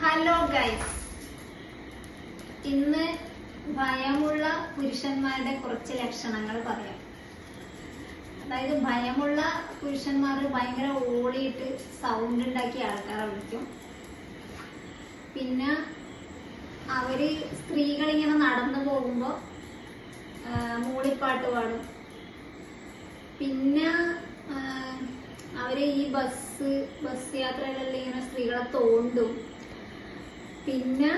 Hello guys ഇന്ന് ഭയമുള്ള പുരുഷന്മാരുടെ കുറച്ച് ലക്ഷണങ്ങൾ പറയാം. അതായത് ഭയമുള്ള പുരുഷന്മാർ ഭയങ്കര ഓളിയിട്ട് സൗണ്ട് ഉണ്ടാക്കി ആൾക്കാരെ വിളിക്കും പിന്നെ അവർ സ്ത്രീകൾ ഇങ്ങനെ നടന്നു പോകുമ്പോ ആ, മൂളിപ്പാട്ട് പാടും. പിന്നെ അവർ ഈ ബസ് ബസ് യാത്രകളിൽ ഇങ്ങനെ സ്ത്രീകളെ തോണ്ടും പിന്നെ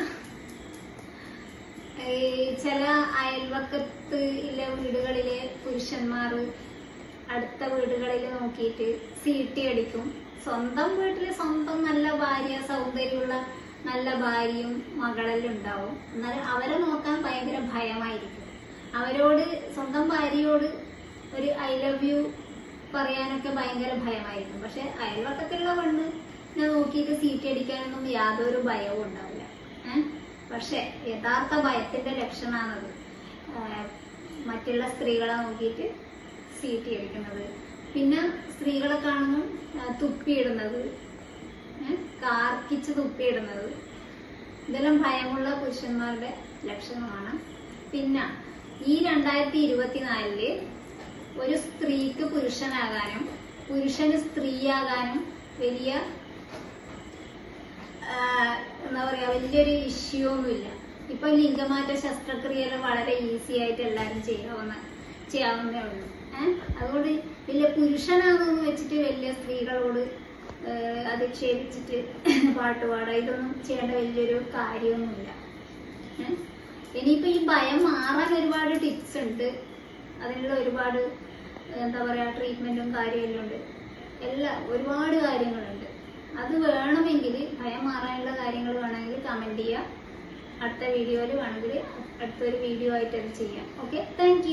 ചില അയൽവക്കത്ത് ഇല്ല വീടുകളിലെ പുരുഷന്മാർ അടുത്ത വീടുകളിൽ നോക്കിയിട്ട് സീട്ടി അടിക്കും. സ്വന്തം വീട്ടിൽ സ്വന്തം നല്ല ഭാര്യ സൗന്ദര്യമുള്ള നല്ല ഭാര്യയും മകളെല്ലാം ഉണ്ടാവും. എന്നാൽ അവരെ നോക്കാൻ ഭയങ്കര ഭയമായിരിക്കും. അവരോട് സ്വന്തം ഭാര്യയോട് ഒരു ഐ ലവ് യു പറയാനൊക്കെ ഭയങ്കര ഭയമായിരിക്കും. പക്ഷെ അയൽവക്കത്തുള്ള പെണ്ണ് ഞാൻ നോക്കിയിട്ട് സീറ്റ് അടിക്കാനൊന്നും യാതൊരു ഭയവും ഉണ്ടാവില്ല. പക്ഷെ യഥാർത്ഥ ഭയത്തിന്റെ ലക്ഷണമാണത് മറ്റുള്ള സ്ത്രീകളെ നോക്കിയിട്ട് സീറ്റ് അടിക്കുന്നത്. പിന്നെ സ്ത്രീകളെ കാണുമ്പോൾ തുപ്പിയിടുന്നത് കാർക്കിച്ച് തുപ്പിയിടുന്നത് ഇതെല്ലാം ഭയമുള്ള പുരുഷന്മാരുടെ ലക്ഷണമാണ്. പിന്നെ ഈ രണ്ടായിരത്തി ഇരുപത്തിനാലിൽ ഒരു സ്ത്രീക്ക് പുരുഷനാകാനും പുരുഷന് സ്ത്രീയാകാനും വലിയ എന്താ പറയാ വലിയൊരു ഇഷ്യൂ ഒന്നുമില്ല. ഇപ്പൊ ലിംഗമാറ്റ ശസ്ത്രക്രിയ വളരെ ഈസി ആയിട്ട് എല്ലാവരും ചെയ്യാവുന്ന ചെയ്യാവുന്നേ ഉള്ളൂ. ഏഹ് അതുകൊണ്ട് വലിയ പുരുഷനാണെന്ന് വെച്ചിട്ട് വലിയ സ്ത്രീകളോട് അധിക്ഷേപിച്ചിട്ട് പാട്ട് പാടുക ഇതൊന്നും ചെയ്യേണ്ട വലിയൊരു കാര്യമൊന്നുമില്ല. ഇനിയിപ്പോ ഈ ഭയം മാറാൻ ഒരുപാട് ടിപ്സ് ഉണ്ട്. അതിനുള്ള ഒരുപാട് എന്താ പറയാ ട്രീറ്റ്മെന്റും കാര്യമെല്ലാം ഉണ്ട്. എല്ലാ ഒരുപാട് കാര്യങ്ങളുണ്ട്. അത് വേണമെങ്കിൽ ഭയം മാറാനുള്ള കാര്യങ്ങൾ വേണമെങ്കിൽ കമന്റ് ചെയ്യുക അടുത്ത വീഡിയോയിൽ വേണമെങ്കിൽ അടുത്തൊരു വീഡിയോ ആയിട്ട് അത് ചെയ്യാം. Okay thank